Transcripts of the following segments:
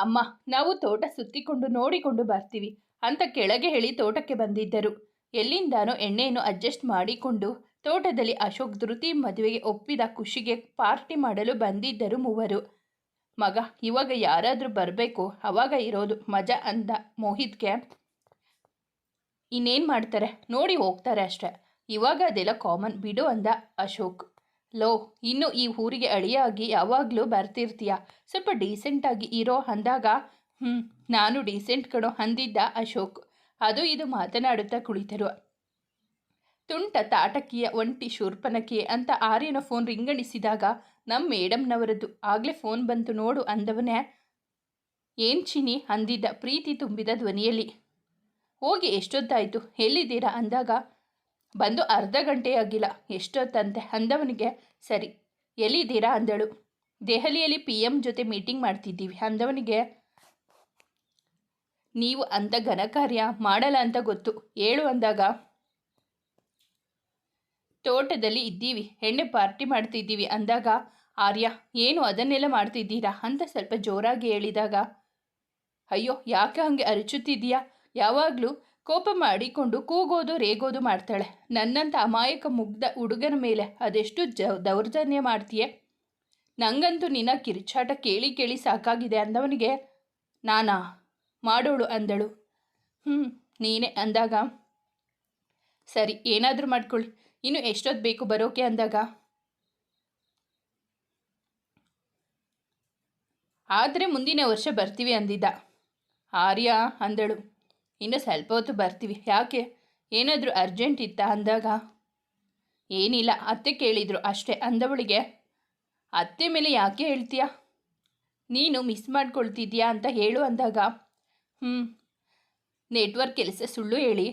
ಅಮ್ಮ, ನಾವು ತೋಟ ಸುತ್ತಿಕೊಂಡು ನೋಡಿಕೊಂಡು ಬರ್ತೀವಿ ಅಂತ ಕೆಳಗೆ ಹೇಳಿ ತೋಟಕ್ಕೆ ಬಂದಿದ್ದರು. ಎಲ್ಲಿಂದಾನೋ ಎಣ್ಣೆಯನ್ನು ಅಡ್ಜಸ್ಟ್ ಮಾಡಿಕೊಂಡು ತೋಟದಲ್ಲಿ ಅಶೋಕ್ ಧೃತಿ ಮದುವೆಗೆ ಒಪ್ಪಿದ ಖುಷಿಗೆ ಪಾರ್ಟಿ ಮಾಡಲು ಬಂದಿದ್ದರು ಮೂವರು. ಮಗ, ಇವಾಗ ಯಾರಾದರೂ ಬರಬೇಕು, ಅವಾಗ ಇರೋದು ಮಜಾ ಅಂದ ಮೋಹಿತ್ಗೆ. ಇನ್ನೇನು ಮಾಡ್ತಾರೆ? ನೋಡಿ ಹೋಗ್ತಾರೆ ಅಷ್ಟೆ. ಇವಾಗ ಅದೆಲ್ಲ ಕಾಮನ್ ಬಿಡು ಅಂದ ಅಶೋಕ್. ಲೋ, ಇನ್ನು ಈ ಊರಿಗೆ ಅಳಿಯಾಗಿ ಯಾವಾಗಲೂ ಬರ್ತಿರ್ತೀಯ. ಸ್ವಲ್ಪ ಡೀಸೆಂಟಾಗಿ ಇರೋ ಅಂದಾಗ ಹ್ಞೂ ನಾನು ಡೀಸೆಂಟ್ ಕಣೋ ಅಂದಿದ್ದ ಅಶೋಕ್. ಅದು ಇದು ಮಾತನಾಡುತ್ತಾ ಕುಳಿತರು. ತುಂಟ ತಾಟಕಿಯ ಒಂಟಿ ಶೂರ್ಪನಕಿ ಅಂತ ಆರ್ಯನ ಫೋನ್ ರಿಂಗಣಿಸಿದಾಗ ನಮ್ಮ ಮೇಡಮ್ನವರದ್ದು. ಆಗಲೇ ಫೋನ್ ಬಂತು ನೋಡು ಅಂದವನೇ. ಏನ್ ಚಿನಿ ಅಂದಿದ್ದ ಪ್ರೀತಿ ತುಂಬಿದ ಧ್ವನಿಯಲ್ಲಿ. ಹೋಗಿ ಎಷ್ಟೊತ್ತಾಯಿತು, ಎಲ್ಲಿದ್ದೀರಾ ಅಂದಾಗ ಬಂದು ಅರ್ಧ ಗಂಟೆ ಆಗಿಲ್ಲ ಎಷ್ಟೊತ್ತಂತೆ? ಅಂದವನಿಗೆ, ಸರಿ, ಎಲ್ಲಿದ್ದೀರಾ ಅಂದಳು. ದೆಹಲಿಯಲ್ಲಿ ಪಿ ಎಂ ಜೊತೆ ಮೀಟಿಂಗ್ ಮಾಡ್ತಿದ್ದೀವಿ. ಅಂದವನಿಗೆ, ನೀವು ಅಂಥ ಘನಕಾರ್ಯ ಮಾಡಲ್ಲ ಅಂತ ಗೊತ್ತು. ಹೇಳು ಅಂದಾಗ, ತೋಟದಲ್ಲಿ ಇದ್ದೀವಿ, ಎಣ್ಣೆ ಪಾರ್ಟಿ ಮಾಡ್ತಿದ್ದೀವಿ ಅಂದಾಗ, ಆರ್ಯ, ಏನು ಅದನ್ನೆಲ್ಲ ಮಾಡ್ತಿದ್ದೀರಾ ಅಂತ ಸ್ವಲ್ಪ ಜೋರಾಗಿ ಹೇಳಿದಾಗ, ಅಯ್ಯೋ, ಯಾಕೆ ಹಾಗೆ ಅರಚುತ್ತಿದ್ದೀಯಾ? ಯಾವಾಗಲೂ ಕೋಪ ಮಾಡಿಕೊಂಡು ಕೂಗೋದು, ರೇಗೋದು ಮಾಡ್ತಾಳೆ. ನನ್ನಂಥ ಅಮಾಯಕ ಮುಗ್ಧ ಹುಡುಗನ ಮೇಲೆ ಅದೆಷ್ಟು ಜ, ದೌರ್ಜನ್ಯ ಮಾಡ್ತೀಯ? ನಂಗಂತೂ ನಿನ್ನ ಕಿರುಚಾಟ ಕೇಳಿ ಕೇಳಿ ಸಾಕಾಗಿದೆ ಅಂದವನಿಗೆ ನಾನಾ? ಮಾಡೋಳು ಅಂದಳು. ಹ್ಞೂ ನೀನೇ ಅಂದಾಗ? ಸರಿ, ಏನಾದರೂ ಮಾಡ್ಕೊಳ್ಳಿ ಇನ್ನು ಎಷ್ಟೊತ್ತು ಬೇಕು ಬರೋಕೆ ಅಂದಾಗ? ಆದರೆ ಮುಂದಿನ ವರ್ಷ ಬರ್ತೀವಿ ಅಂದಿದ್ದ. ಆರ್ಯ ಅಂದಳು. ಇನ್ನು ಸ್ವಲ್ಪ ಹೊತ್ತು ಬರ್ತೀವಿ. ಯಾಕೆ? ಏನಾದರೂ ಅರ್ಜೆಂಟ್ ಇತ್ತಾ ಅಂದಾಗ? ಏನಿಲ್ಲ, ಅತ್ತೆ ಕೇಳಿದರು ಅಷ್ಟೇ. ಅಂದವಳಿಗೆ, ಅತ್ತೆ ಮೇಲೆ ಯಾಕೆ ಹೇಳ್ತೀಯ? ನೀನು ಮಿಸ್ ಮಾಡ್ಕೊಳ್ತಿದ್ಯಾ ಅಂತ ಹೇಳು ಅಂದಾಗ ಹ್ಞೂ ನೆಟ್ವರ್ಕ್ ಕೆಲಸ ಸುಳ್ಳು ಹೇಳಿ.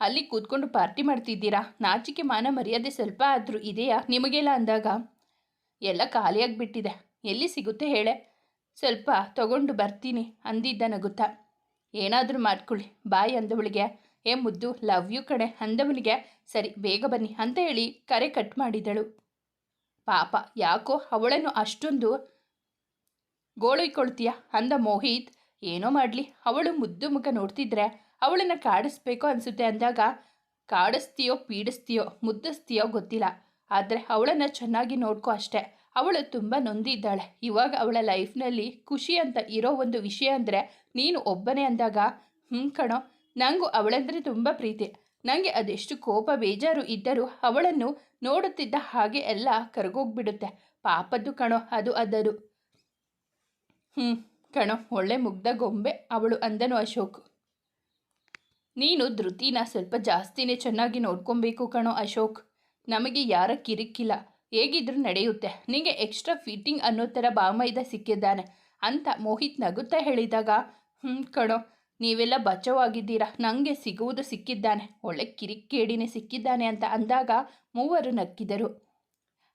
ಅಲ್ಲಿ ಕೂತ್ಕೊಂಡು ಪಾರ್ಟಿ ಮಾಡ್ತಿದ್ದೀರಾ? ನಾಚಿಕೆ, ಮಾನ, ಮರ್ಯಾದೆ ಸ್ವಲ್ಪ ಆದರೂ ಇದೆಯಾ? ನಿಮಗೆಲ್ಲ ಅಂದಾಗ, ಎಲ್ಲ ಖಾಲಿಯಾಗಿಬಿಟ್ಟಿದೆ. ಎಲ್ಲಿ ಸಿಗುತ್ತೆ ಹೇಳೆ? ಸ್ವಲ್ಪ ತಗೊಂಡು ಬರ್ತೀನಿ ಅಂದಿದ್ದ ನಗುತ್ತಾ. ಏನಾದರೂ ಮಾಡ್ಕೊಳ್ಳಿ. ಬಾಯ್ ಅಂದವಳಿಗೆ, ಏ ಮುದ್ದು, ಲವ್ ಯು ಕಡೆ ಅಂದವನಿಗೆ, ಸರಿ, ಬೇಗ ಬನ್ನಿ ಅಂತ ಹೇಳಿ ಕರೆ ಕಟ್ ಮಾಡಿದಳು. ಪಾಪ, ಯಾಕೋ ಅವಳನ್ನು ಅಷ್ಟೊಂದು ಗೋಳೊಯ್ಕೊಳ್ತೀಯ ಅಂದ ಮೋಹಿತ್. ಏನೋ ಮಾಡಲಿ, ಅವಳು ಮುದ್ದು ಮುಖ ನೋಡ್ತಿದ್ರೆ ಅವಳನ್ನು ಕಾಡಿಸ್ಬೇಕು ಅನಿಸುತ್ತೆ ಅಂದಾಗ, ಕಾಡಿಸ್ತೀಯೋ, ಪೀಡಿಸ್ತೀಯೋ, ಮುದ್ದಿಸ್ತೀಯೋ ಗೊತ್ತಿಲ್ಲ. ಆದರೆ ಅವಳನ್ನು ಚೆನ್ನಾಗಿ ನೋಡ್ಕೋ ಅಷ್ಟೆ. ಅವಳು ತುಂಬ ನೊಂದಿದ್ದಾಳೆ. ಇವಾಗ ಅವಳ ಲೈಫ್ನಲ್ಲಿ ಖುಷಿ ಅಂತ ಇರೋ ಒಂದು ವಿಷಯ ಅಂದರೆ ನೀನು ಒಬ್ಬನೇ ಅಂದಾಗ ಹ್ಞೂ ಕಣೋ ನನಗೂ ಅವಳಂದರೆ ತುಂಬ ಪ್ರೀತಿ. ನನಗೆ ಅದೆಷ್ಟು ಕೋಪ ಬೇಜಾರು ಇದ್ದರೂ ಅವಳನ್ನು ನೋಡುತ್ತಿದ್ದ ಹಾಗೆ ಎಲ್ಲ ಕರಗೋಗ್ಬಿಡುತ್ತೆ. ಪಾಪದ್ದು ಕಣೋ, ಅದು ಅದರು. ಹ್ಞೂ ಕಣೋ, ಒಳ್ಳೆ ಮುಗ್ಧ ಗೊಂಬೆ, ಅವಳು ಅಂದನು ಅಶೋಕ್. ನೀನು ಧೃತಿನ ಸ್ವಲ್ಪ ಜಾಸ್ತಿನೇ ಚೆನ್ನಾಗಿ ನೋಡ್ಕೊಬೇಕು ಕಣೋ ಅಶೋಕ್. ನಮಗೆ ಯಾರ ಕಿರಿಕಿಲ್ಲ. ಹೇಗಿದ್ರೂ ನಡೆಯುತ್ತೆ. ನಿಮಗೆ ಎಕ್ಸ್ಟ್ರಾ ಫಿಟ್ಟಿಂಗ್ ಅನ್ನೋ ಥರ ಬಾಮೈದ ಸಿಕ್ಕಿದ್ದಾನೆ ಅಂತ ಮೋಹಿತ್ ನಗುತ್ತಾ ಹೇಳಿದಾಗ ಹ್ಞೂ ಕಣೋ, ನೀವೆಲ್ಲ ಬಚಾವಾಗಿದ್ದೀರಾ ನನಗೆ ಸಿಗುವುದು ಸಿಕ್ಕಿದ್ದಾನೆ. ಒಳ್ಳೆ ಕಿರಿಕೇಡಿನೇ ಸಿಕ್ಕಿದ್ದಾನೆ ಅಂತ ಅಂದಾಗ ಮೂವರು ನಕ್ಕಿದರು.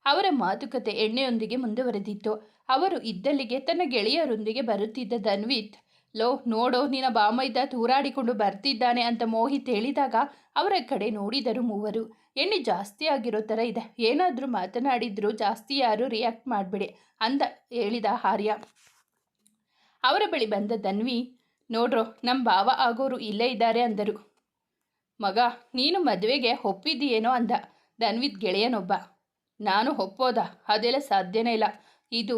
ಅವರ ಮಾತುಕತೆ ಎಣ್ಣೆಯೊಂದಿಗೆ ಮುಂದುವರೆದಿತ್ತು. ಅವರು ಇದ್ದಲ್ಲಿಗೆ ತನ್ನ ಗೆಳೆಯರೊಂದಿಗೆ ಬರುತ್ತಿದ್ದ ಧನ್ವಿತ್ ಲೋ, ನೋಡೋ, ನಿನ್ನ ಬಾಮೈದ ತೂರಾಡಿಕೊಂಡು ಬರ್ತಿದ್ದಾನೆ ಅಂತ ಮೋಹಿತ್ ಹೇಳಿದಾಗ ಅವರ ಕಡೆ ನೋಡಿದರು ಮೂವರು. ಎಣ್ಣೆ ಜಾಸ್ತಿ ಆಗಿರೋ ಥರ ಇದೆ. ಏನಾದರೂ ಮಾತನಾಡಿದ್ರು ಜಾಸ್ತಿ ಯಾರು ರಿಯಾಕ್ಟ್ ಮಾಡಬೇಡಿ ಅಂದ ಹೇಳಿದ ಆರ್ಯ. ಅವರ ಬಳಿ ಬಂದ ಧನ್ವಿ, ನೋಡ್ರೋ ನಮ್ಮ ಭಾವ ಆಗೋರು ಇಲ್ಲೇ ಇದ್ದಾರೆ ಅಂದರು. ಮಗ, ನೀನು ಮದುವೆಗೆ ಒಪ್ಪಿದ್ದೀಯೇನೋ ಅಂದ ದನ್ವಿದ್ ಗೆಳೆಯನೊಬ್ಬ. ನಾನು ಒಪ್ಪೋದ, ಅದೆಲ್ಲ ಸಾಧ್ಯನೇ ಇಲ್ಲ. ಇದು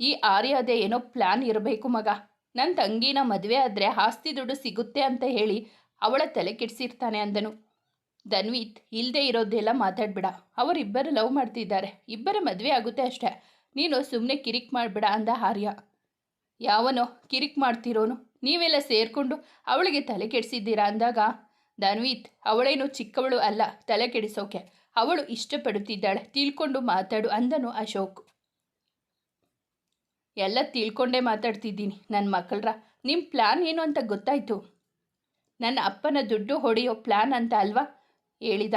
ಈ ಆರ್ಯದೇ ಏನೋ ಪ್ಲ್ಯಾನ್ ಇರಬೇಕು ಮಗ. ನನ್ನ ತಂಗಿನ ಮದುವೆ ಆದರೆ ಆಸ್ತಿ ದುಡ್ಡು ಸಿಗುತ್ತೆ ಅಂತ ಹೇಳಿ ಅವಳ ತಲೆ ಕೆಡಿಸಿರ್ತಾನೆ ಅಂದನು. ಧನ್ವೀತ್ ಇಲ್ಲದೆ ಇರೋದೆಲ್ಲ ಮಾತಾಡ್ಬಿಡ. ಅವರಿಬ್ಬರು ಲವ್ ಮಾಡ್ತಿದ್ದಾರೆ. ಇಬ್ಬರ ಮದುವೆ ಆಗುತ್ತೆ ಅಷ್ಟೇ. ನೀನು ಸುಮ್ಮನೆ ಕಿರಿಕ್ ಮಾಡಬೇಡ ಅಂದ ಆರ್ಯ. ಯಾವನೋ ಕಿರಿಕ್ ಮಾಡ್ತಿರೋನು. ನೀವೆಲ್ಲ ಸೇರಿಕೊಂಡು ಅವಳಿಗೆ ತಲೆ ಕೆಡಿಸಿದ್ದೀರಾ ಅಂದಾಗ, ಧನ್ವೀತ್, ಅವಳೇನು ಚಿಕ್ಕವಳು ಅಲ್ಲ, ತಲೆ ಕೆಡಿಸೋಕೆ. ಅವಳು ಇಷ್ಟಪಡುತ್ತಿದ್ದಾಳೆ, ತಿಳ್ಕೊಂಡು ಮಾತಾಡು ಅಂದನು ಅಶೋಕ್. ಎಲ್ಲ ತಿಳ್ಕೊಂಡೇ ಮಾತಾಡ್ತಿದ್ದೀನಿ ನನ್ನ ಮಕ್ಕಳ್ರ ನಿಮ್ಮ ಪ್ಲ್ಯಾನ್ ಏನು ಅಂತ ಗೊತ್ತಾಯಿತು? ನನ್ನ ಅಪ್ಪನ ದುಡ್ಡು ಹೊಡೆಯೋ ಪ್ಲ್ಯಾನ್ ಅಂತ ಅಲ್ವಾ? ಹೇಳಿದ.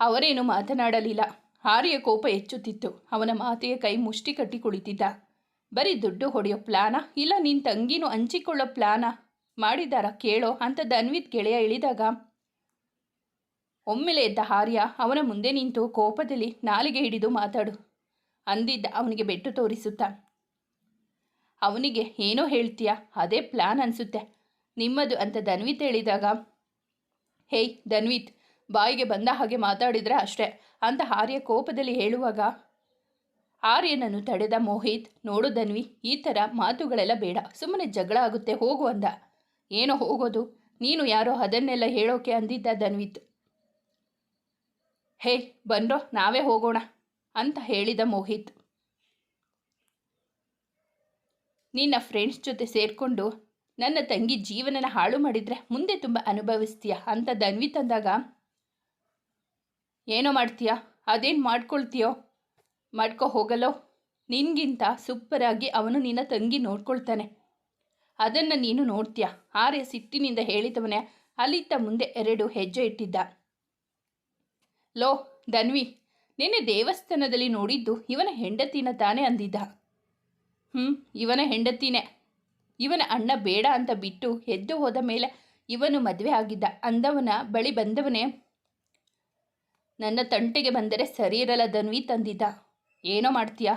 ಅವರೇನು ಮಾತನಾಡಲಿಲ್ಲ. ಹಾರಿಯ ಕೋಪ ಹೆಚ್ಚುತ್ತಿತ್ತು. ಅವನ ಮಾತಿಗೆ ಕೈ ಮುಷ್ಟಿ ಕಟ್ಟಿ ಕುಳಿತಿದ್ದ. ಬರೀ ದುಡ್ಡು ಹೊಡೆಯೋ ಪ್ಲ್ಯಾನಾ ಇಲ್ಲ ನಿನ್ನ ತಂಗಿನೂ ಹಂಚಿಕೊಳ್ಳೋ ಪ್ಲಾನ? ಮಾಡಿದಾರ ಕೇಳೋ ಅಂತ ದನ್ವಿತ್ ಗೆಳೆಯ ಇಳಿದಾಗ. ಒಮ್ಮೆಲೆ ಎದ್ದ ಆರ್ಯ ಅವನ ಮುಂದೆ ನಿಂತು ಕೋಪದಲ್ಲಿ ನಾಲಿಗೆ ಹಿಡಿದು ಮಾತಾಡು. ಅಂದಿದ್ದ ಅವನಿಗೆ ಬೆಟ್ಟು ತೋರಿಸುತ್ತಾ. ಅವನಿಗೆ, ಏನೋ ಹೇಳ್ತೀಯ? ಅದೇ ಪ್ಲಾನ್ ಅನಿಸುತ್ತೆ. ನಿಮ್ಮದು ಅಂತ ಧನ್ವಿತ್ ಹೇಳಿದಾಗ, ಹೇಯ್, ಧನ್ವಿತ್, ಬಾಯಿಗೆ ಬಂದ ಹಾಗೆ ಮಾತಾಡಿದ್ರೆ ಅಷ್ಟೇ ಅಂತ ಆರ್ಯ ಕೋಪದಲ್ಲಿ ಹೇಳುವಾಗ, ಆರ್ಯನನ್ನು ತಡೆದ ಮೋಹಿತ್. ನೋಡು ಧನ್ವಿ, ಈ ಥರ ಮಾತುಗಳೆಲ್ಲ ಬೇಡ. ಸುಮ್ಮನೆ ಜಗಳ ಆಗುತ್ತೆ, ಹೋಗು ಅಂದ. ಏನೋ ಹೋಗೋದು? ನೀನು ಯಾರೋ ಅದನ್ನೆಲ್ಲ ಹೇಳೋಕೆ ಅಂದಿದ್ದ ಧನ್ವಿತ್. ಹೇ ಬನ್ರೋ ನಾವೇ ಹೋಗೋಣ. ಅಂತ ಹೇಳಿದ ಮೋಹಿತ್. ನಿನ್ನ ಫ್ರೆಂಡ್ಸ್ ಜೊತೆ ಸೇರಿಕೊಂಡು ನನ್ನ ತಂಗಿ ಜೀವನನ ಹಾಳು ಮಾಡಿದರೆ ಮುಂದೆ ತುಂಬ ಅನುಭವಿಸ್ತೀಯ ಅಂತ ದನ್ವಿ ತಂದಾಗ, ಏನೋ ಮಾಡ್ತೀಯಾ? ಅದೇನು ಮಾಡ್ಕೊಳ್ತೀಯೋ? ಮಾಡ್ಕೊ ಹೋಗಲ್ಲೋ ನಿನ್ಗಿಂತ ಸೂಪರಾಗಿ ಅವನು ನಿನ್ನ ತಂಗಿ ನೋಡ್ಕೊಳ್ತಾನೆ. ಅದನ್ನು ನೀನು ನೋಡ್ತೀಯ? ಆರ್ಯ ಸಿಟ್ಟಿನಿಂದ ಹೇಳಿದವನೇ ಅಲ್ಲಿತ್ತ ಮುಂದೆ ಎರಡು ಹೆಜ್ಜೆ ಇಟ್ಟಿದ್ದ. ಲೋ, ಧನ್ವಿ ನಿನ್ನೆ ದೇವಸ್ಥಾನದಲ್ಲಿ ನೋಡಿದ್ದು ಇವನ ಹೆಂಡತಿನ ತಾನೇ ಅಂದಿದ್ದ. ಹ್ಞೂ ಇವನ ಹೆಂಡತಿನೇ. ಇವನ ಅಣ್ಣ ಬೇಡ ಅಂತ ಬಿಟ್ಟು ಎದ್ದು ಹೋದ ಮೇಲೆ ಇವನು ಮದುವೆ ಆಗಿದ್ದ. ಅಂದವನ ಬಳಿ ಬಂದವನೇ, ನನ್ನ ತಂಟೆಗೆ ಬಂದರೆ ಸರಿ ಇರಲ್ಲ ಧನ್ವಿ ತಂದಿದ್ದ. ಏನೋ ಮಾಡ್ತೀಯ?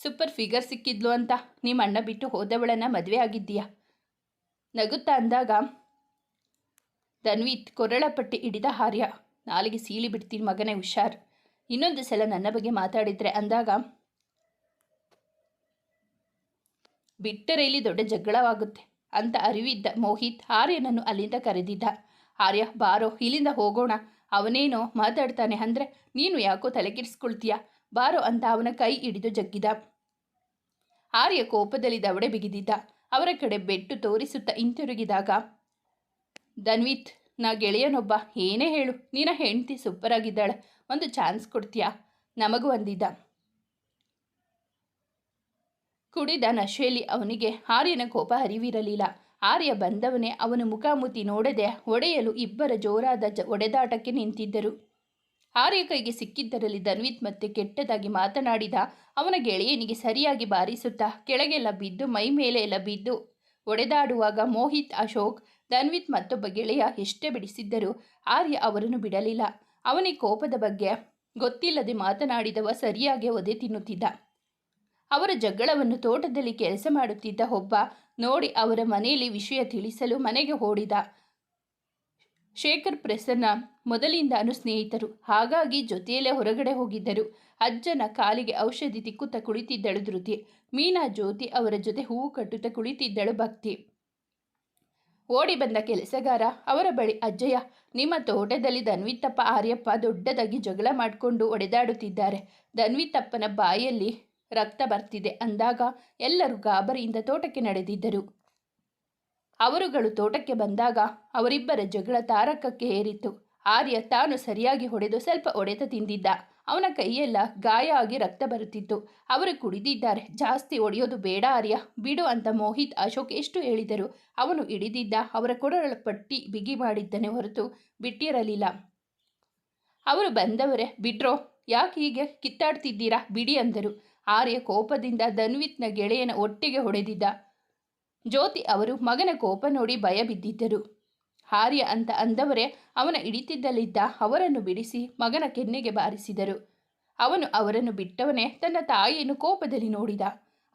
ಸೂಪರ್ ಫಿಗರ್ ಸಿಕ್ಕಿದ್ಲು ಅಂತ ನಿಮ್ಮ ಅಣ್ಣ ಬಿಟ್ಟು ಹೋದವಳನ್ನ ಮದುವೆ ಆಗಿದ್ದೀಯಾ? ನಗುತ್ತಾ ಅಂದಾಗ ದನ್ವಿತ್ ಕೊರಳ ಪಟ್ಟಿ ಹಿಡಿದ ಹಾರ್ಯ. ನಾಲಿಗೆ ಸೀಳಿ ಬಿಡ್ತೀನಿ ಮಗನೇ, ಹುಷಾರ್. ಇನ್ನೊಂದು ಸಲ ನನ್ನ ಬಗ್ಗೆ ಮಾತಾಡಿದ್ರೆ ಅಂದಾಗ, ಬಿಟ್ಟರೆ ಇಲ್ಲಿ ದೊಡ್ಡ ಜಗಳವಾಗುತ್ತೆ ಅಂತ ಅರಿವಿದ್ದ ಮೋಹಿತ್ ಆರ್ಯನನ್ನು ಅಲ್ಲಿಂದ ಕರೆದಿದ್ದ. ಆರ್ಯ, ಬಾರೋ, ಇಲ್ಲಿಂದ ಹೋಗೋಣ. ಅವನೇನೋ ಮಾತಾಡ್ತಾನೆ ಅಂದರೆ ನೀನು ಯಾಕೋ ತಲೆಕೆಡಿಸ್ಕೊಳ್ತೀಯ ಬಾರೋ ಅಂತ ಅವನ ಕೈ ಹಿಡಿದು ಜಗ್ಗಿದ. ಆರ್ಯ ಕೋಪದಲ್ಲಿ ದವಡೆ ಬಿಗಿದಿದ್ದ. ಅವರ ಕಡೆ ಬೆಟ್ಟು ತೋರಿಸುತ್ತಾ ಹಿಂತಿರುಗಿದಾಗ, ಧನ್ವಿತ್ ನಾ ಗೆಳೆಯನೊಬ್ಬ, ಏನೇ ಹೇಳು ನಿನ್ನ ಹೆಂಡತಿ ಸೂಪರ್ ಆಗಿದ್ದಾಳೆ ಒಂದು ಚಾನ್ಸ್ ಕೊಡ್ತೀಯಾ? ನಮಗೂ ಅಂದಿದ್ದ. ಕುಡಿದ ನಶೆಯಲ್ಲಿ ಅವನಿಗೆ ಆರ್ಯನ ಕೋಪ ಅರಿವಿರಲಿಲ್ಲ. ಆರ್ಯ ಬಂದವನೇ ಅವನ ಮುಖಾಮುಖಿ ನೋಡದೆ ಒಡೆಯಲು ಇಬ್ಬರ ಜೋರಾದ ಜ ಒಡೆದಾಟಕ್ಕೆ ನಿಂತಿದ್ದರು. ಆರ್ಯ ಕೈಗೆ ಸಿಕ್ಕಿದ್ದರಲ್ಲಿ ಧನ್ವಿತ್ ಮತ್ತೆ ಕೆಟ್ಟದಾಗಿ ಮಾತನಾಡಿದ, ಅವನ ಗೆಳೆಯನಿಗೆ ಸರಿಯಾಗಿ ಬಾರಿಸುತ್ತಾ, ಕೆಳಗೆಲ್ಲ ಬಿದ್ದು, ಮೈ ಮೇಲೆ ಎಲ್ಲ ಬಿದ್ದು ಒಡೆದಾಡುವಾಗ ಮೋಹಿತ್, ಅಶೋಕ್ ಧನ್ವಿತ್ ಮತ್ತೊಬ್ಬ ಗೆಳೆಯ ಎಷ್ಟೇ ಬಿಡಿಸಿದ್ದರೂ ಆರ್ಯ ಅವರನ್ನು ಬಿಡಲಿಲ್ಲ. ಅವನಿಗೆ ಕೋಪದ ಬಗ್ಗೆ ಗೊತ್ತಿಲ್ಲದೆ ಮಾತನಾಡಿದವ ಸರಿಯಾಗಿ ಒದೆ ತಿನ್ನುತ್ತಿದ್ದ. ಅವರ ಜಗಳವನ್ನು ತೋಟದಲ್ಲಿ ಕೆಲಸ ಮಾಡುತ್ತಿದ್ದ ಒಬ್ಬ ನೋಡಿ ಅವರ ಮನೆಯಲ್ಲಿ ವಿಷಯ ತಿಳಿಸಲು ಮನೆಗೆ ಓಡಿದ ಶೇಖರ್ ಪ್ರಸನ್ನ ಮೊದಲಿಂದಾನು ಸ್ನೇಹಿತರು ಹಾಗಾಗಿ ಜೊತೆಯಲ್ಲೇ ಹೊರಗಡೆ ಹೋಗಿದ್ದರು. ಅಜ್ಜನ ಕಾಲಿಗೆ ಔಷಧಿ ತಿಕ್ಕುತ್ತಾ ಕುಳಿತಿದ್ದಳು ಧೃತಿ. ಮೀನಾ ಜ್ಯೋತಿ ಅವರ ಜೊತೆ ಹೂವು ಕಟ್ಟುತ್ತಾ ಕುಳಿತಿದ್ದಳು ಭಕ್ತಿ. ಓಡಿ ಬಂದ ಕೆಲಸಗಾರ, ಅವರ ಬಳಿ ಅಜ್ಜಯ್ಯ, ನಿಮ್ಮ ತೋಟದಲ್ಲಿ ಧನ್ವಿತ್ತಪ್ಪ ಆರ್ಯಪ್ಪ ದೊಡ್ಡದಾಗಿ ಜಗಳ ಮಾಡಿಕೊಂಡು ಒಡೆದಾಡುತ್ತಿದ್ದಾರೆ. ಧನ್ವಿತ್ತಪ್ಪನ ಬಾಯಲ್ಲಿ ರಕ್ತ ಬರ್ತಿದೆ ಅಂದಾಗ ಎಲ್ಲರೂ ಗಾಬರಿಯಿಂದ ತೋಟಕ್ಕೆ ನಡೆದಿದ್ದರು. ಅವರುಗಳು ತೋಟಕ್ಕೆ ಬಂದಾಗ ಅವರಿಬ್ಬರ ಜಗಳ ತಾರಕಕ್ಕೆ ಏರಿತು ಆರ್ಯ ತಾನು ಸರಿಯಾಗಿ ಹೊಡೆದು ಸ್ವಲ್ಪ ಒಡೆತ ತಿಂದಿದ್ದ. ಅವನ ಕೈಯೆಲ್ಲ ಗಾಯ ಆಗಿ ರಕ್ತ ಬರುತ್ತಿತ್ತು. ಅವರು ಕುಡಿದಿದ್ದಾರೆ. ಜಾಸ್ತಿ ಒಡೆಯೋದು ಬೇಡ ಆರ್ಯ. ಬಿಡು ಅಂತ ಮೋಹಿತ್ ಅಶೋಕ್ ಎಷ್ಟು ಹೇಳಿದರು. ಅವನು ಹಿಡಿದಿದ್ದ ಅವರ ಕೊಡಲ ಪಟ್ಟಿ ಬಿಗಿ ಮಾಡಿದ್ದನೇ ಹೊರತು ಬಿಟ್ಟಿರಲಿಲ್ಲ. ಅವರು ಬಂದವರೇ, ಬಿಟ್ರೋ, ಯಾಕೆ ಹೀಗೆ ಕಿತ್ತಾಡ್ತಿದ್ದೀರಾ, ಬಿಡಿ ಅಂದರು. ಆರ್ಯ ಕೋಪದಿಂದ ಧನ್ವಿತ್ನ ಗೆಳೆಯನ ಒಟ್ಟಿಗೆ ಹೊಡೆದಿದ್ದ. ಜ್ಯೋತಿ ಅವರು ಮಗನ ಕೋಪ ನೋಡಿ ಭಯ ಬಿದ್ದಿದ್ದರು. ಆರ್ಯ ಅಂತ ಅಂದವರೇ ಅವನ ಹಿಡಿತಿದ್ದಲ್ಲಿದ್ದ ಅವರನ್ನು ಬಿಡಿಸಿ ಮಗನ ಕೆನ್ನೆಗೆ ಬಾರಿಸಿದರು. ಅವನು ಅವರನ್ನು ಬಿಟ್ಟವನೇ ತನ್ನ ತಾಯಿಯನ್ನು ಕೋಪದಲ್ಲಿ ನೋಡಿದ.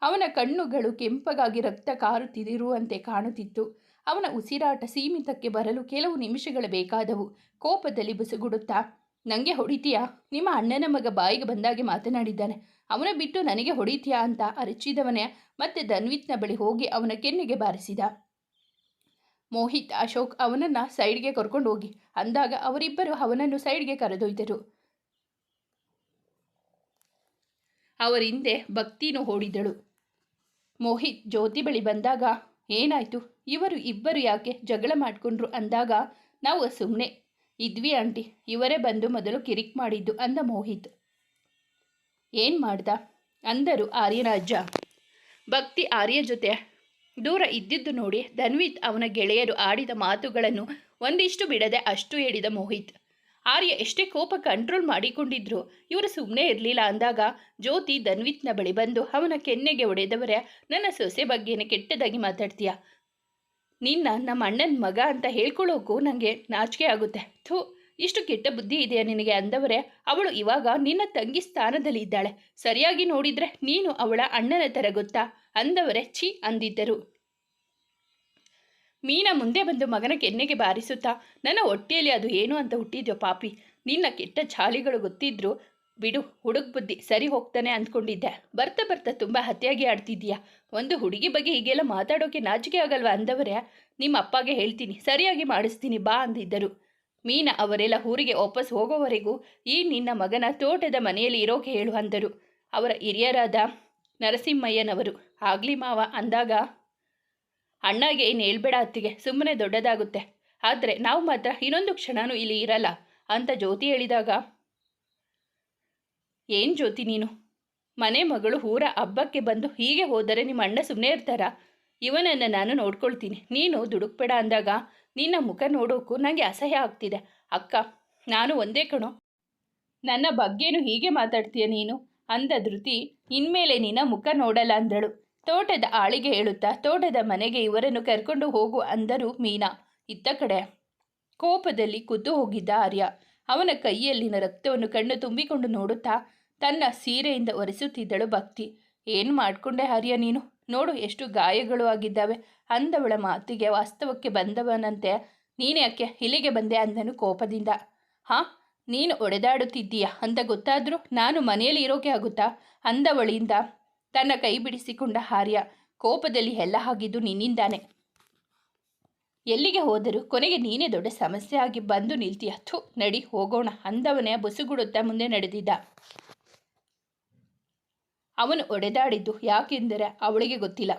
ಅವನ ಕಣ್ಣುಗಳು ಕೆಂಪಗಾಗಿ ರಕ್ತ ಕಾರುತ್ತಿರುವಂತೆ ಕಾಣುತ್ತಿತ್ತು. ಅವನ ಉಸಿರಾಟ ಸೀಮಿತಕ್ಕೆ ಬರಲು ಕೆಲವು ನಿಮಿಷಗಳು ಬೇಕಾದವು. ಕೋಪದಲ್ಲಿ ಬುಸುಗುಡುತ್ತಾ ನನಗೆ ಹೊಡಿತೀಯಾ? ನಿಮ್ಮ ಅಣ್ಣನ ಮಗ ಬಾಯಿಗೆ ಬಂದಾಗೆ ಮಾತನಾಡಿದ್ದಾನೆ. ಅವನ ಬಿಟ್ಟು ನನಗೆ ಹೊಡಿತೀಯಾ? ಅಂತ ಅರಚಿದವನೇ ಮತ್ತೆ ಧನ್ವಿತ್ನ ಬಳಿ ಹೋಗಿ ಅವನ ಕೆನ್ನೆಗೆ ಬಾರಿಸಿದ. ಮೋಹಿತ್, ಅಶೋಕ್ ಅವನನ್ನು ಸೈಡ್ಗೆ ಕರ್ಕೊಂಡು ಹೋಗಿ. ಅಂದಾಗ ಅವರಿಬ್ಬರು ಅವನನ್ನು ಸೈಡ್ಗೆ ಕರೆದೊಯ್ದರು. ಅವರಿಂದೆ ಭಕ್ತಿನೂ ಓಡಿದಳು ಮೋಹಿತ್ ಜ್ಯೋತಿ ಬಳಿ ಬಂದಾಗ, ಏನಾಯಿತು? ಇವರು ಇಬ್ಬರು ಯಾಕೆ ಜಗಳ ಮಾಡಿಕೊಂಡ್ರು ಅಂದಾಗ, ನಾವು ಸುಮ್ಮನೆ ಇದ್ವಿ ಆಂಟಿ, ಇವರೇ ಬಂದು ಮೊದಲು ಕಿರಿಕ್ ಮಾಡಿದ್ದು ಅಂದ ಮೋಹಿತ್. ಏನು ಮಾಡ್ದ? ಅಂದರು ಆರ್ಯರಾಜ ಭಕ್ತಿ ಆರ್ಯ ಜೊತೆ ದೂರ ಇದ್ದಿದ್ದು ನೋಡಿ ಧನ್ವಿತ್ ಅವನ ಗೆಳೆಯರು ಆಡಿದ ಮಾತುಗಳನ್ನು ಒಂದಿಷ್ಟು ಬಿಡದೆ ಅಷ್ಟು ಹೇಳಿದ ಮೋಹಿತ್. ಆರ್ಯ ಎಷ್ಟೇ ಕೋಪ ಕಂಟ್ರೋಲ್ ಮಾಡಿಕೊಂಡಿದ್ರು, ಇವರು ಸುಮ್ಮನೆ ಇರಲಿಲ್ಲ ಅಂದಾಗ ಜ್ಯೋತಿ ಧನ್ವಿತ್ನ ಬಳಿ ಬಂದು, ಅವನ ಕೆನ್ನೆಗೆ ಒಡೆದವರೇ ನನ್ನ ಸೊಸೆ ಬಗ್ಗೆನೇ ಕೆಟ್ಟದಾಗಿ ಮಾತಾಡ್ತೀಯ? ನಿನ್ನ ನಮ್ಮ ಅಣ್ಣನ ಮಗ ಅಂತ ಹೇಳ್ಕೊಳ್ಳೋಕ್ಕೂ ನನಗೆ ನಾಚಿಕೆ ಆಗುತ್ತೆ. ಥೂ, ಇಷ್ಟು ಕೆಟ್ಟ ಬುದ್ಧಿ ಇದೆಯಾ ನಿನಗೆ ಅಂದವರೇ? ಅವಳು ಇವಾಗ ನಿನ್ನ ತಂಗಿ ಸ್ಥಾನದಲ್ಲಿ ಇದ್ದಾಳೆ ಸರಿಯಾಗಿ ನೋಡಿದರೆ ನೀನು ಅವಳ ಅಣ್ಣನ ಥರ ಗೊತ್ತಾ? ಅಂದವರೇ ಅಂದಿದ್ದರು. ಮೀನ ಮುಂದೆ ಬಂದು ಮಗನ ಕೆನ್ನೆಗೆ ಬಾರಿಸುತ್ತಾ, ನನ್ನ ಹೊಟ್ಟೆಯಲ್ಲಿ ಅದು ಏನು ಅಂತ ಹುಟ್ಟಿದ್ಯೋ ಪಾಪಿ, ನಿನ್ನ ಕೆಟ್ಟ ಚಾಲಿಗಳು ಗೊತ್ತಿದ್ರು ಬಿಡು, ಹುಡುಗ ಬುದ್ಧಿ ಸರಿ ಹೋಗ್ತಾನೆ ಅಂದ್ಕೊಂಡಿದ್ದೆ. ಬರ್ತಾ ಬರ್ತಾ ತುಂಬ ಹತ್ಯಾಗಿ ಆಡ್ತಿದ್ದೀಯಾ? ಒಂದು ಹುಡುಗಿ ಬಗ್ಗೆ ಹೀಗೆಲ್ಲ ಮಾತಾಡೋಕೆ ನಾಚಿಕೆ ಆಗಲ್ವಾ ಅಂದವರೇ? ನಿಮ್ಮ ಅಪ್ಪಗೆ ಹೇಳ್ತೀನಿ, ಸರಿಯಾಗಿ ಮಾಡಿಸ್ತೀನಿ ಬಾ ಅಂದಿದ್ದರು. ಮೀನ ಅವರೆಲ್ಲ ಊರಿಗೆ ವಾಪಸ್ ಹೋಗೋವರೆಗೂ ಈ ನಿನ್ನ ಮಗನ ತೋಟದ ಮನೆಯಲ್ಲಿ ಇರೋಕೆ ಹೇಳು ಅಂದರು. ಅವರ ಹಿರಿಯರಾದ ನರಸಿಂಹಯ್ಯನವರು. ಆಗ್ಲಿ ಮಾವ, ಅಂದಾಗ, ಅಣ್ಣಗೆ ಏನು ಹೇಳ್ಬೇಡ ಅತ್ತಿಗೆ ಸುಮ್ಮನೆ ದೊಡ್ಡದಾಗುತ್ತೆ. ಆದರೆ ನಾವು ಮಾತ್ರ ಇನ್ನೊಂದು ಕ್ಷಣನೂ ಇಲ್ಲಿ ಇರಲ್ಲ, ಅಂತ ಜ್ಯೋತಿ ಹೇಳಿದಾಗ, ಏನು ಜ್ಯೋತಿ ನೀನು? ಮನೆ ಮಗಳು ಊರ ಹಬ್ಬಕ್ಕೆ ಬಂದು ಹೀಗೆ ಹೋದರೆ ನಿಮ್ಮ ಅಣ್ಣ ಸುಮ್ಮನೆ ಇರ್ತಾರ? ಇವನನ್ನು ನಾನು ನೋಡ್ಕೊಳ್ತೀನಿ. ನೀನು ದುಡುಕ್ಬೇಡ ಅಂದಾಗ, ನಿನ್ನ ಮುಖ ನೋಡೋಕ್ಕೂ ನನಗೆ ಅಸಹ್ಯ ಆಗ್ತಿದೆ. ಅಕ್ಕ, ನಾನು ಒಂದೇ ಕಣೋ. ನನ್ನ ಬಗ್ಗೆನೂ ಹೀಗೆ ಮಾತಾಡ್ತೀಯ ನೀನು? ಅಂದ ಧೃತಿ, ಇನ್ಮೇಲೆ ನಿನ್ನ ಮುಖ ನೋಡಲ್ಲ ಅಂದಳು. ತೋಟದ ಆಳಿಗೆ ಹೇಳುತ್ತಾ, ತೋಟದ ಮನೆಗೆ ಇವರನ್ನು ಕರ್ಕೊಂಡು ಹೋಗು ಅಂದರು ಮೀನಾ. ಇತ್ತ ಕಡೆ ಕೋಪದಲ್ಲಿ ಕುದ್ದು ಹೋಗಿದ್ದ ಆರ್ಯ. ಅವನ ಕೈಯಲ್ಲಿನ ರಕ್ತವನ್ನು ಕಣ್ಣು ತುಂಬಿಕೊಂಡು ನೋಡುತ್ತಾ, ತನ್ನ ಸೀರೆಯಿಂದ ಒರೆಸುತ್ತಿದ್ದಳು ಭಕ್ತಿ. ಏನು ಮಾಡ್ಕೊಂಡೆ ಆರ್ಯ ನೀನು? ನೋಡು, ಎಷ್ಟು ಗಾಯಗಳು ಆಗಿದ್ದಾವೆ. ಅಂದವಳ ಮಾತಿಗೆ ವಾಸ್ತವಕ್ಕೆ ಬಂದವನಂತೆ. ನೀನೇ ಯಾಕೆ ಇಲ್ಲಿಗೆ ಬಂದೆ? ಅಂದನು ಕೋಪದಿಂದ. ಹಾಂ, ನೀನು ಒಡೆದಾಡುತ್ತಿದ್ದೀಯಾ? ಅಂತ ಗೊತ್ತಾದರೂ ನಾನು ಮನೆಯಲ್ಲಿ ಇರೋಕೆ ಆಗುತ್ತಾ? ಅಂದವಳಿಂದ. ತನ್ನ ಕೈ ಬಿಡಿಸಿಕೊಂಡ ಹಾರ್ಯ ಕೋಪದಲ್ಲಿ ಎಲ್ಲ ಆಗಿದ್ದು ನಿನ್ನಿಂದಾನೆ. ಎಲ್ಲಿಗೆ ಹೋದರೂ ಕೊನೆಗೆ ನೀನೇ ದೊಡ್ಡ ಸಮಸ್ಯೆ ಆಗಿ ಬಂದು ನಿಲ್ತೀಯ. ಥು, ನಡಿ, ಹೋಗೋಣ. ಅಂದವನೇ ಬುಸುಗುಡುತ್ತಾ ಮುಂದೆ ನಡೆದಿದ್ದ. ಅವನು ಒಡೆದಾಡಿದ್ದು ಯಾಕೆಂದರೆ ಅವಳಿಗೆ ಗೊತ್ತಿಲ್ಲ.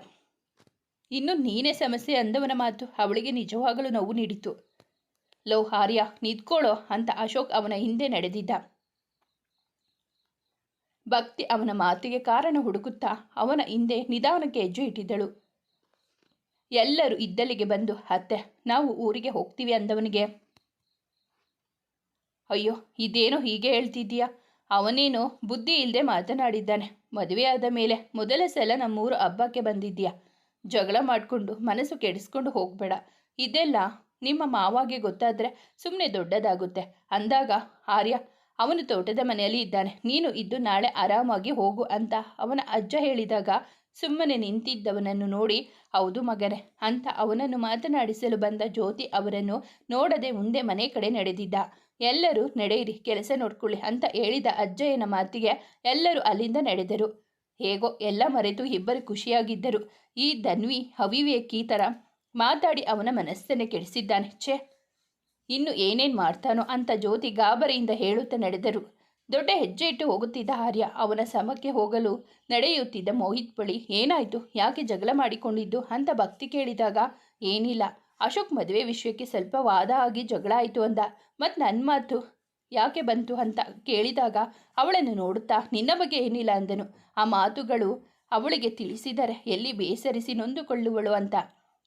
ಇನ್ನು ನೀನೇ ಸಮಸ್ಯೆ ಅಂದವನ ಮಾತು ಅವಳಿಗೆ ನಿಜವಾಗಲೂ ನೋವು ನೀಡಿತು ಲೋ, ಹಾರ್ಯ ನಿಂತ್ಕೊಳ್ಳೋ ಅಂತ ಅಶೋಕ್ ಅವನ ಹಿಂದೆ ನಡೆದಿದ್ದ. ಭಕ್ತಿ ಅವನ ಮಾತಿಗೆ ಕಾರಣ ಹುಡುಕುತ್ತಾ ಅವನ ಹಿಂದೆ ನಿಧಾನಕ್ಕೆ ಹೆಜ್ಜೆ ಇಟ್ಟಿದ್ದಳು. ಎಲ್ಲರೂ ಇದ್ದಲ್ಲಿಗೆ ಬಂದು, ಅತ್ತೆ, ನಾವು ಊರಿಗೆ ಹೋಗ್ತೀವಿ ಅಂದವನಿಗೆ. ಅಯ್ಯೋ, ಇದೇನೋ ಹೀಗೆ ಹೇಳ್ತಿದ್ದೀಯಾ? ಅವನೇನೋ ಬುದ್ಧಿ ಇಲ್ಲದೆ ಮಾತನಾಡಿದ್ದಾನೆ. ಮದುವೆಯಾದ ಮೇಲೆ ಮೊದಲ ಸಲ ನಮ್ಮೂರು ಹಬ್ಬಕ್ಕೆ ಬಂದಿದ್ದೀಯಾ? ಜಗಳ ಮಾಡಿಕೊಂಡು ಮನಸ್ಸು ಕೆಡಿಸ್ಕೊಂಡು ಹೋಗಬೇಡ. ಇದೆಲ್ಲ ನಿಮ್ಮ ಮಾವಾಗೆ ಗೊತ್ತಾದರೆ ಸುಮ್ಮನೆ ದೊಡ್ಡದಾಗುತ್ತೆ. ಅಂದಾಗ, ಆರ್ಯ ಅವನು ತೋಟದ ಮನೆಯಲ್ಲಿ ಇದ್ದಾನೆ. ನೀನು ಇದ್ದು ನಾಳೆ ಆರಾಮಾಗಿ ಹೋಗು ಅಂತ ಅವನ ಅಜ್ಜ ಹೇಳಿದಾಗ ಸುಮ್ಮನೆ ನಿಂತಿದ್ದವನನ್ನು ನೋಡಿ, ಹೌದು ಮಗನೇ ಅಂತ ಅವನನ್ನು ಮಾತನಾಡಿಸಲು ಬಂದ ಜ್ಯೋತಿ ಅವರನ್ನು ನೋಡದೆ ಮುಂದೆ ಮನೆ ಕಡೆ ನಡೆದಿದ್ದ. ಎಲ್ಲರೂ ನಡೆಯಿರಿ, ಕೆಲಸ ನೋಡ್ಕೊಳ್ಳಿ ಅಂತ ಹೇಳಿದ ಅಜ್ಜಯ್ಯನ ಮಾತಿಗೆ ಎಲ್ಲರೂ ಅಲ್ಲಿಂದ ನಡೆದರು. ಹೇಗೋ ಎಲ್ಲ ಮರೆತು ಇಬ್ಬರು ಖುಷಿಯಾಗಿದ್ದರು. ಈ ಧನ್ವಿ, ಅವಿವೇಕಿ ಥರ ಮಾತಾಡಿ ಅವನ ಮನಸ್ಸನ್ನೇ ಕೆಡಿಸಿದ್ದಾನೆ. ಛೇ! ಇನ್ನು ಏನೇನು ಮಾಡ್ತಾನೋ ಅಂತ ಜ್ಯೋತಿ ಗಾಬರಿಯಿಂದ ಹೇಳುತ್ತಾ ನಡೆದರು. ದೊಡ್ಡ ಹೆಜ್ಜೆ ಇಟ್ಟು ಹೋಗುತ್ತಿದ್ದ ಆರ್ಯ ಅವನ ಸಮಕ್ಕೆ ಹೋಗಲು ನಡೆಯುತ್ತಿದ್ದ ಮೋಹಿತ್ ಬಳಿ, ಏನಾಯಿತು? ಯಾಕೆ ಜಗಳ ಮಾಡಿಕೊಂಡಿದ್ದು? ಅಂತ ಭಕ್ತಿ ಕೇಳಿದಾಗ, ಏನಿಲ್ಲ. ಅಶೋಕ್ ಮದುವೆ ವಿಷಯಕ್ಕೆ ಸ್ವಲ್ಪ ವಾದ ಆಗಿ ಜಗಳ ಆಯಿತು ಅಂದ. ಮತ್ತು ನನ್ನ ಮಾತು ಯಾಕೆ ಬಂತು ಅಂತ ಕೇಳಿದಾಗ, ಅವಳನ್ನು ನೋಡುತ್ತಾ, ನಿನ್ನ ಬಗ್ಗೆ ಏನಿಲ್ಲ ಅಂದನು. ಆ ಮಾತುಗಳು ಅವಳಿಗೆ ತಿಳಿಸಿದರೆ ಎಲ್ಲಿ ಬೇಸರಿಸಿ ನೊಂದುಕೊಳ್ಳುವಳು ಅಂತ.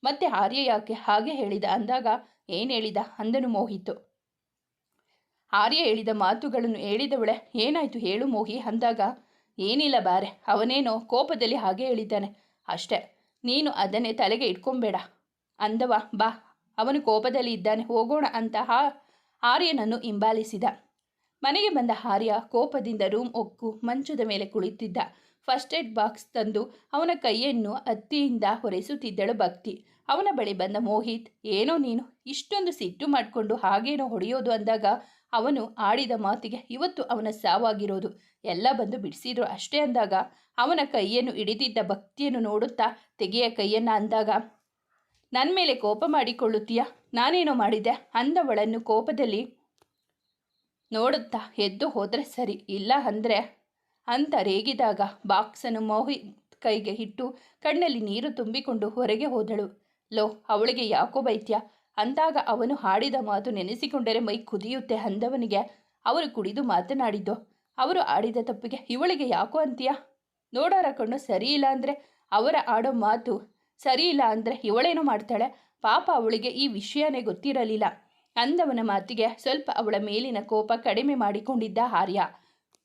ಮತ್ತೆ ಆರ್ಯ ಯಾಕೆ ಹಾಗೆ ಹೇಳಿದ? ಅಂದಾಗ ಏನು ಹೇಳಿದ? ಅಂದನು ಮೋಹಿತು. ಆರ್ಯ ಹೇಳಿದ ಮಾತುಗಳನ್ನು ಹೇಳಿದವಳೆ, ಏನಾಯಿತು ಹೇಳು ಮೋಹಿ ಅಂದಾಗ, ಏನಿಲ್ಲ ಬಾರೆ, ಅವನೇನೋ ಕೋಪದಲ್ಲಿ ಹಾಗೆ ಹೇಳಿದ್ದಾನೆ. ಅಷ್ಟೇ, ನೀನು ಅದನ್ನೇ ತಲೆಗೆ ಇಟ್ಕೊಂಬೇಡ. ಅಂದವ, ಬಾ, ಅವನು ಕೋಪದಲ್ಲಿ ಇದ್ದಾನೆ, ಹೋಗೋಣ ಅಂತ ಆರ್ಯನನ್ನು ಹಿಂಬಾಲಿಸಿದ. ಮನೆಗೆ ಬಂದ ಆರ್ಯ ಕೋಪದಿಂದ ರೂಮ್ ಒಕ್ಕು ಮಂಚದ ಮೇಲೆ ಕುಳಿತಿದ್ದ. ಫಸ್ಟ್ ಏಡ್ ಬಾಕ್ಸ್ ತಂದು ಅವನ ಕೈಯನ್ನು ಹತ್ತಿಯಿಂದ ಹೊರೆಸುತ್ತಿದ್ದಳು ಭಕ್ತಿ. ಅವನ ಬಳಿ ಬಂದ ಮೋಹಿತ್, ಏನೋ ನೀನು, ಇಷ್ಟೊಂದು ಸಿಟ್ಟು ಮಾಡಿಕೊಂಡು ಹಾಗೇನೋ ಹೊಡೆಯೋದು ಅಂದಾಗ ಅವನು ಆಡಿದ ಮಾತಿಗೆ ಇವತ್ತು ಅವನ ಸಾವಾಗಿರೋದು. ಎಲ್ಲ ಬಂದು ಬಿಡಿಸಿದ್ರು ಅಷ್ಟೇ ಅಂದಾಗ ಅವನ ಕೈಯನ್ನು ಹಿಡಿದಿದ್ದ ಭಕ್ತಿಯನ್ನು ನೋಡುತ್ತಾ ತೆಗೆಯ ಕೈಯನ್ನು ಅಂದಾಗ ನನ್ನ ಮೇಲೆ ಕೋಪ ಮಾಡಿಕೊಳ್ಳುತ್ತೀಯ? ನಾನೇನೋ ಮಾಡಿದ್ದೆ? ಅಂದವಳನ್ನು ಕೋಪದಲ್ಲಿ ನೋಡುತ್ತಾ ಎದ್ದು ಹೋದರೆ ಸರಿ. ಇಲ್ಲ ಅಂದರೆ ಅಂತ ರೇಗಿದಾಗ ಬಾಕ್ಸನ್ನು ಮೋಹಿ ಕೈಗೆ ಇಟ್ಟು ಕಣ್ಣಲ್ಲಿ ನೀರು ತುಂಬಿಕೊಂಡು ಹೊರಗೆ ಹೋದಳು. ಲೋ, ಅವಳಿಗೆ ಯಾಕೋ ಬೈತ್ಯ? ಅಂದಾಗ ಅವನು ಹಾಡಿದ ಮಾತು ನೆನೆಸಿಕೊಂಡರೆ ಮೈ ಕುದಿಯುತ್ತೆ ಅಂದವನಿಗೆ ಅವರು ಕುಡಿದು ಮಾತನಾಡಿದ್ದು. ಅವರು ಆಡಿದ ತಪ್ಪಿಗೆ ಇವಳಿಗೆ ಯಾಕೋ ಅಂತೀಯ? ನೋಡೋರ ಕಣ್ಣು ಸರಿ ಇಲ್ಲ ಅಂದರೆ ಅವರ ಆಡೋ ಮಾತು ಸರಿ ಇಲ್ಲ ಅಂದರೆ ಇವಳೇನೋ ಮಾಡ್ತಾಳೆ? ಪಾಪ ಅವಳಿಗೆ ಈ ವಿಷಯನೇ ಗೊತ್ತಿರಲಿಲ್ಲ. ಅಂದವನ ಮಾತಿಗೆ ಸ್ವಲ್ಪ ಅವಳ ಮೇಲಿನ ಕೋಪ ಕಡಿಮೆ ಮಾಡಿಕೊಂಡಿದ್ದ ಆರ್ಯ.